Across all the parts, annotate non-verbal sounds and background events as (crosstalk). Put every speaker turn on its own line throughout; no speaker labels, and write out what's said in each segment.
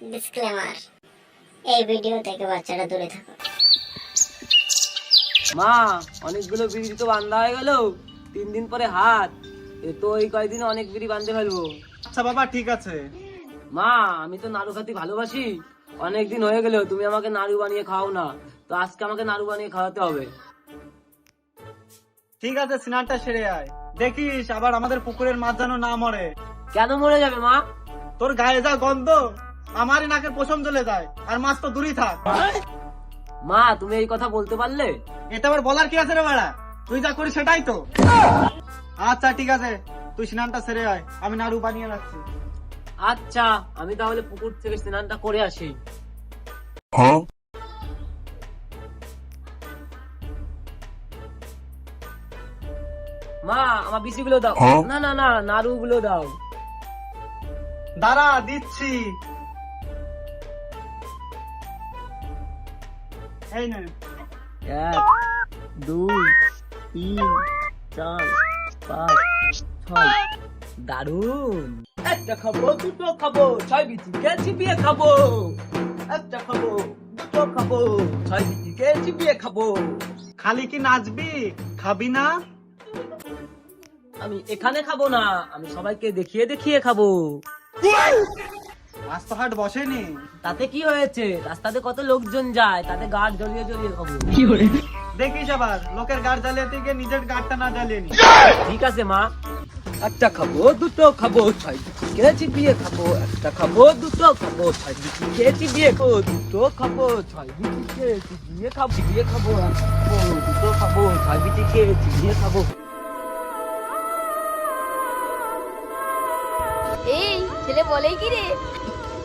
Disclaimer এই video থেকে বাচ্চাটা দূরে থাকো।
মা অনেকগুলো বিড়ি তো বান্ধা হয়ে গেল। তিন দিন পরে হাত। এ তো এই অনেক বিড়ি বান্ধে ফেলব।
আচ্ছা বাবা ঠিক আছে।
মা আমি তো নাড়ু খাতে ভালোবাসি। অনেক দিন হয়ে গেল তুমি আমাকে নাড়ু বানিয়ে খাও না। তো আজকে আমাকে নাড়ু বানিয়ে খাওয়াতে হবে।
ঠিক আছে স্নানটা সেরে আয়। দেখিস আবার আমাদের পুকুরের মাছ যেন না মরে।
কেন মরে যাবে মা?
তোর গায়ে যা গন্ধ। আমারই নাকের পশম চলে যায় আর মাছ তো দূরেই থাক।
মা তুমি এই কথা বলতে পারলে?
এতে আবার বলার কি আছে রে বাড়া? তুই যা করিস সেটাই তো। আচ্ছা ঠিক আছে। তুই স্নানটা সেরে আয়। আমি নাড়ু বানিয়ে রাখছি।
আচ্ছা আমি তাহলে পুকুর থেকে স্নানটা করে আসি। মা আমার বিসিগুলো দাও। না না না নাড়ু গুলো দাও।
দাঁড়া দিচ্ছি।
এক দুই তিন চার পাঁচ ছয়। দারুণ একটা খাব দুটো খাব ছয় বিচিকে চিবিয়ে খাব। একটা খাব দুটো খাব ছয় চিবিয়ে খাব।
খালি কি নাচবি? খাবি না?
আমি এখানে খাব না আমি সবাইকে দেখিয়ে দেখিয়ে খাব।
তো হাট বসেনি।
তাতে কি হয়েছে? রাস্তাতে কত লোকজন যায় তাতে গাড় জ্বলিয়ে জ্বলিয়ে খাব।
দেখিস আবার লোকের গাড় জ্বালিয়ে থেকে নিজের গাড়টা না জ্বালিয়ে নি।
ঠিক আছে মা। একটা খাব দুটো খাব ছয় বিচিকে চিবিয়ে খাব একটা খাব দুটো খাব ছয় বিচিকে চিবিয়ে খাব দুটো খাব ছয় বিচিকে চিবিয়ে খাব চিবিয়ে খাব দুটো খাব ছয় বিচিকে চিবিয়ে খাব।
এই ছেলে বলেই কি রে?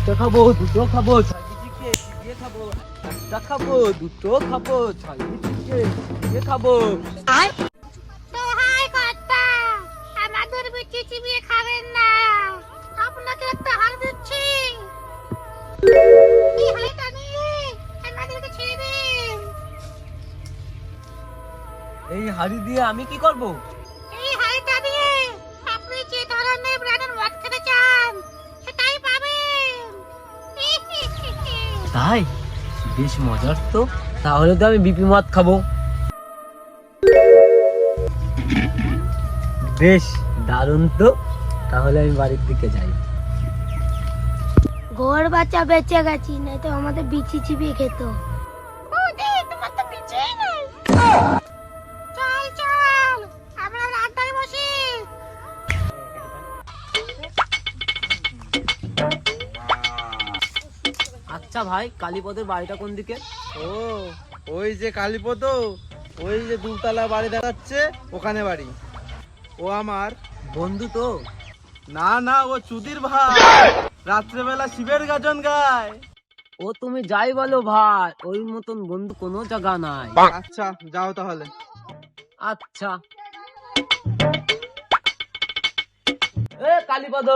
একটা
খাব দুটো খাব ছয় বিচিকে চিবিয়ে খাব। একটা খাব দুটো খাব ছয় বিচিকে খাব।
দোহাই কর্তা আমাদের বিচি চিবিয়ে খাবেন না। আপনাকে একটা হার দিচ্ছি। এই হাড়িটা নিয়ে আমাদেরকে ছেড়ে দিন।
এই হাড়ি দিয়ে আমি কি করব? তাই? বেশ মজার তো। তাহলে তো আমি বিপি মদ খাব। বেশ দারুণ তো। তাহলে আমি বাড়ির দিকে যাই।
ঘর বাচ্চা বেঁচে গেছি নাই তো আমাদের বিচি চিবিয়ে খেত।
তোমার তো বিচি নেই।
আচ্ছা ভাই কালীপদের বাড়িটা কোন দিকে?
ও ওই যে কালীপদ ওই যে দুতলা বাড়ি দেখাচ্ছে ওখানে বাড়ি। ও আমার
বন্ধু তো।
না না ও চুদির ভাই। রাত্রেবেলা শিবের গাজন গায়।
ও তুমি যাই বলো ভাই ওই মতন বন্ধু কোনো জায়গা নাই।
আচ্ছা যাও তাহলে।
আচ্ছা। এ কালীপদ!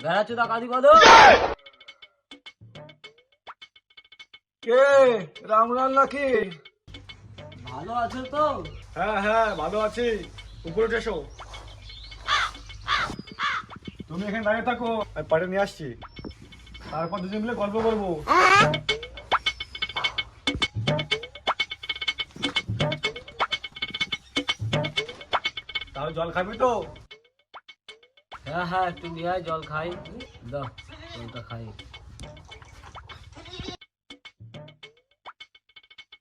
বেড়াচ্ছুদা কালীপদ?
কে? রামলাল নাকি?
ভালো আছো তো?
হ্যাঁ হ্যাঁ ভালো আছি। উপরে এসো। তুমি এখানে দাঁড়িয়ে থাকো। আমি নিয়ে আসছি। তারপর দুজন মিলে গল্প করব। তাহলে জল খাবি তো?
হ্যাঁ হ্যাঁ একটু নিয়ে আয়, জল খাই। দাও জলটা খাই।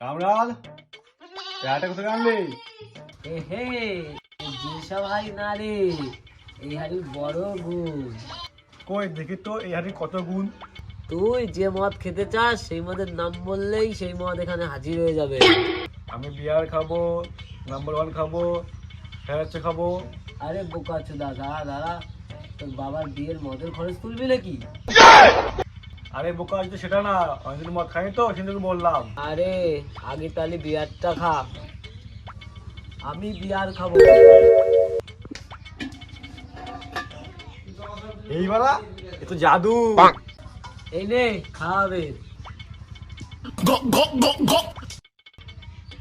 রামলাল পেয়াটা কোথায় আনলি?
এ হে যেসব হাই না রে এই হাড়ি বড় গুণ।
কই দেখি তো এই হাড়ি কত গুণ?
তুই যে মদ খেতে চাস সেই মদের নাম বললেই সেই মদ এখানে হাজির হয়ে যাবে।
আমি বিয়ার খাব নাম্বার ওয়ান খাব ফেরাচ্ছে খাব।
আরে বোকা চোদা দাঁড়া দাঁড়া তোর বাবার বিয়ের মদের খরচ তুলবি নাকি?
আরে বোকা আজ তো সেটা না। অনেকদিন মদ খাইনি তো কিন্তু বললাম।
আরে আগে তাহলে বিয়ারটা খা। আমি বিয়ার খাব।
এই বালা এ তো জাদু।
এই নে খাবে।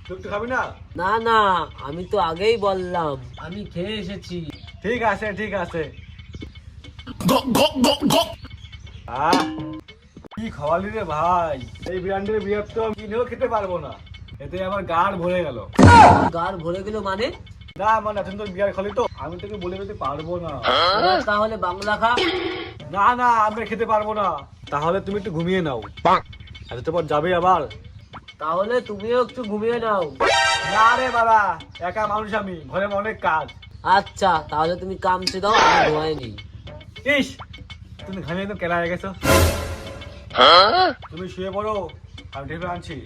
তুই খাবি না?
না না আমি তো আগেই বললাম। আমি খেয়ে এসেছি।
ঠিক আছে ঠিক আছে। আহ, কি খাওয়ালি রে ভাই? এই ব্র্যান্ডের বিয়ার তো আমি কিনেও খেতে পারব না। এতে আমার গাড় ভরে গেল।
গার ভরে গেল মানে?
না মানে এখন তো বিয়ার খালি তো। আমি তোকে বলে দিতে পারব না।
তাহলে বাংলা খা।
না না আমি খেতে পারব না। তাহলে তুমি একটু ঘুমিয়ে নাও। আচ্ছা তোমার যাবে আবার।
তাহলে তুমিও একটু ঘুমিয়ে নাও।
না রে বাবা একা মানুষ আমি। ঘরে অনেক কাজ।
আচ্ছা তাহলে তুমি কামছে দাও আমি ঘুমাই নি।
ইস তুমি ঘামিয়ে তো কেলা হয়ে গেছো। তুমি শুয়ে পড়ো আমি টেপে আনছি।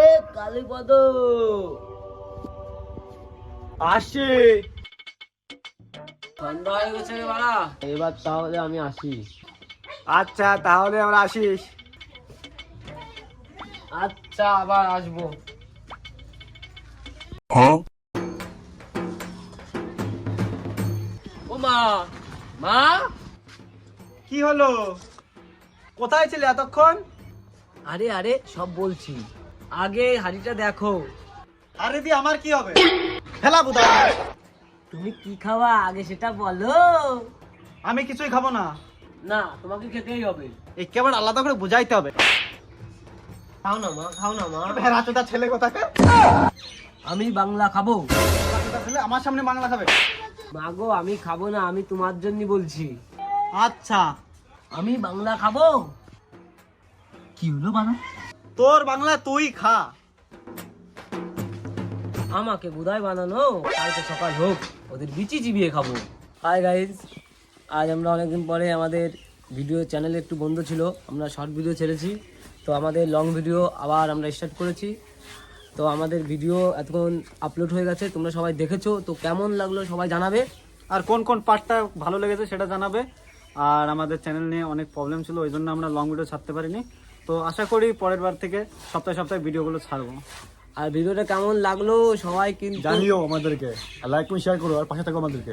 এ কালীপদ।
আসছি।
ঠান্ডা হয়ে গেছে রে বাড়া। এবার তাহলে আমি আসি।
আচ্ছা তাহলে আমরা আসিস।
আচ্ছা আবার আসব। ও মা মা?
কি হলো? কোথায় ছিলে এতক্ষণ?
আরে আরে সব বলছি। আগে হাড়িটা দেখো।
আরে দি আমার কি হবে? (coughs) ফেলা বুধা
তুমি কি খাওয়া? আগে সেটা বলো।
আমি কিছুই খাব না।
না তোমাকে খেতেই হবে।
একেবারে আলাদা করে বুঝাইতে হবে।
খাও না মা খাও না মা।
ভেড়াচোদা ছেলে কোথাকে
আমি বাংলা খাব।
ছেলে আমার সামনে বাংলা খাবে।
মাগো আমি খাব না আমি তোমার জন্য বলছি।
আচ্ছা।
আমি বাংলা খাব? কি হলো বানা?
তোর বাংলা তুই খা।
আমাকে বুধাই বানানো। কালকে সকাল হোক ওদের বিচি চিবিয়ে খাব। হাই গাইজ আজ আমরা অনেকদিন পরে আমাদের ভিডিও চ্যানেলে একটু বন্ধ ছিল আমরা শর্ট ভিডিও ছেড়েছি। তো আমাদের লং ভিডিও আবার আমরা স্টার্ট করেছি। তো আমাদের ভিডিও এতক্ষণ আপলোড হয়ে গেছে তোমরা সবাই দেখেছ তো কেমন লাগল সবাই জানাবে।
আর কোন কোন পার্টটা ভালো লেগেছে সেটা জানাবে। আর আমাদের চ্যানেল নিয়ে অনেক প্রবলেম ছিল ওই জন্য আমরা লং ভিডিও ছাড়তে পারিনি। তো আশা করি পরের বার থেকে সপ্তাহে সপ্তাহে ভিডিওগুলো ছাড়বো।
আর ভিডিওটা কেমন লাগল? সবাই কিন্তু
জানিও আমাদেরকে। লাইক শেয়ার করো, আর পাশে থাকো আমাদেরকে।